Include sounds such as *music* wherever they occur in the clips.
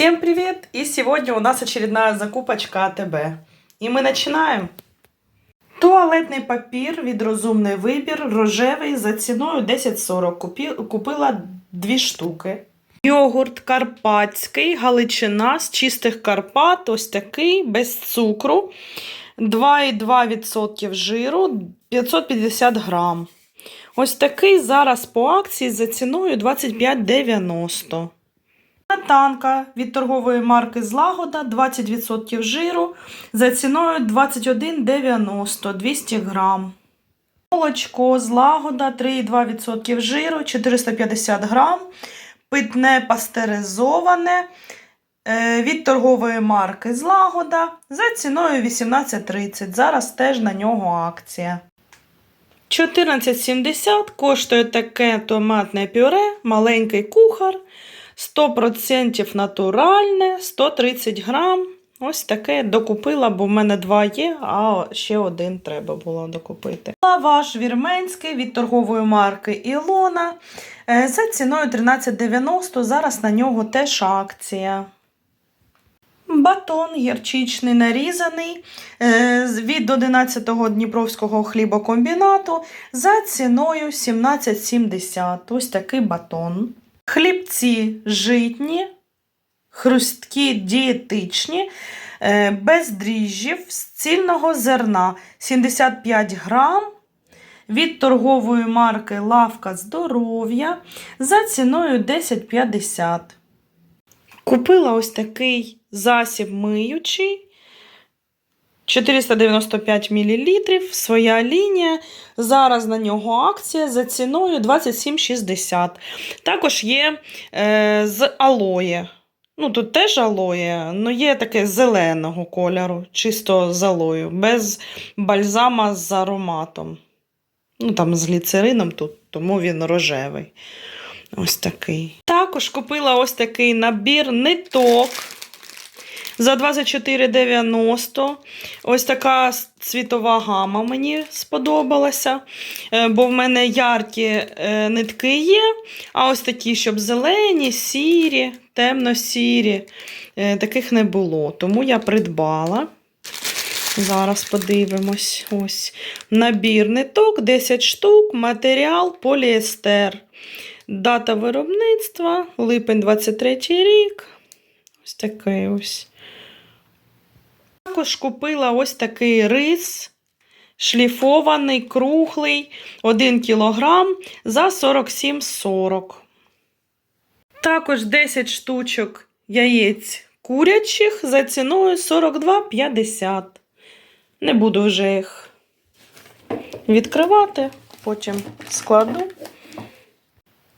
Всем привет! И сегодня у нас очередная закупочка АТБ. И мы начинаем. Туалетний папір від розумний вибір, рожевий за ціною 10,40. Купі- Купила дві штуки. Йогурт карпатський, галичина з чистих Карпат, ось такий, без цукру. 2,2% жиру, 550 грам. Ось такий зараз по акції за ціною 25,90. Сметанка від торгової марки Злагода 20% жиру за ціною 21,90 200 грам. Молочко Злагода 3,2% жиру 450 грам. Питне пастеризоване е, від торгової марки Злагода за ціною 18,30. Зараз теж на нього акція. 14,70 коштує таке томатне пюре, маленький кухар. 100% натуральне, 130 грам. Ось таке докупила, бо в мене два є, а ще один треба було докупити. Лаваш вірменський від торгової марки Ілона. е, За ціною 13,90. Зараз на нього теж акція. Батон гірчичний нарізаний е, від 11-го Дніпровського хлібокомбінату за ціною 17,70. Ось такий батон. Хлібці житні, хрусткі дієтичні, е, без дріжджів з цільного зерна 75 грам від торгової марки Лавка здоров'я за ціною 10,50. Купила ось такий засіб миючий. 495 мл, своя лінія. Зараз на нього акція за ціною 27,60. Також є е, з алоє. Ну, тут теж алоє, але є таке зеленого кольору, чисто з алою, без бальзама з ароматом. Ну, там з гліцерином тут, тому він рожевий. Ось такий. Також купила ось такий набір ниток за 24,90. Ось така цвітова гама мені сподобалася. Е, Бо в мене яркі е, нитки є, а ось такі, щоб зелені, сірі, темно-сірі, е, таких не було. Тому я придбала. Зараз подивимось. Ось. Набір ниток, 10 штук, матеріал поліестер. Дата виробництва, липень 23 рік. Ось такий ось. Також купила ось такий рис, шліфований, круглий, 1 кг за 47,40. Також 10 штучок яєць курячих за ціною 42,50. Не буду вже їх відкривати, потім складу.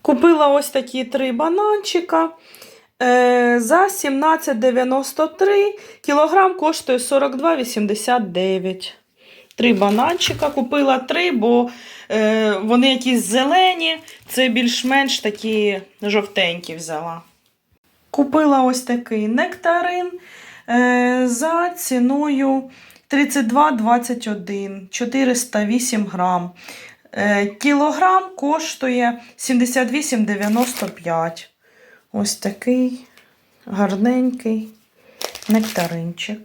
Купила ось такі три бананчика. Е, за 17,93 кілограм коштує 42,89. Три бананчика купила три, бо е, вони якісь зелені, це більш-менш такі жовтенькі взяла. Купила ось такий нектарин е, за ціною 32,21, 408 грам. Е, кілограм коштує 78,95. Ось такий гарненький нектаринчик.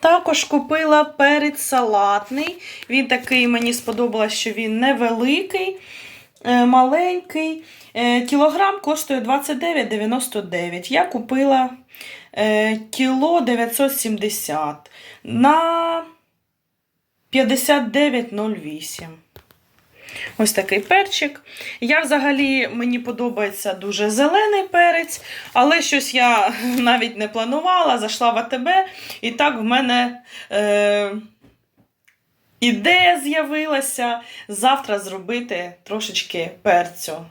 Також купила перець салатний. Він такий, мені сподобалось, що він невеликий, е, маленький. Е, Кілограм коштує 29,99. Я купила е, кіло 970 на 59,08. Ось такий перчик. Я взагалі мені подобається дуже зелений перець, але щось я *laughs* навіть не планувала, зайшла в АТБ, і так в мене е, ідея з'явилася завтра зробити трошечки перцю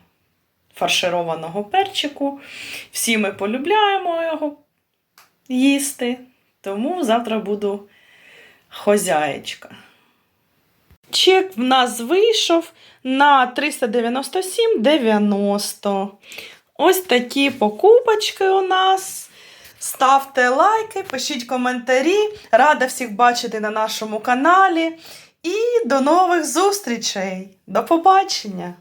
фаршированого перчику. Всі ми полюбляємо його їсти, тому завтра буду хозяєчка. Чек в нас вийшов на 397,90. Ось такі покупочки у нас. Ставте лайки, пишіть коментарі. Рада всіх бачити на нашому каналі. І до нових зустрічей. До побачення!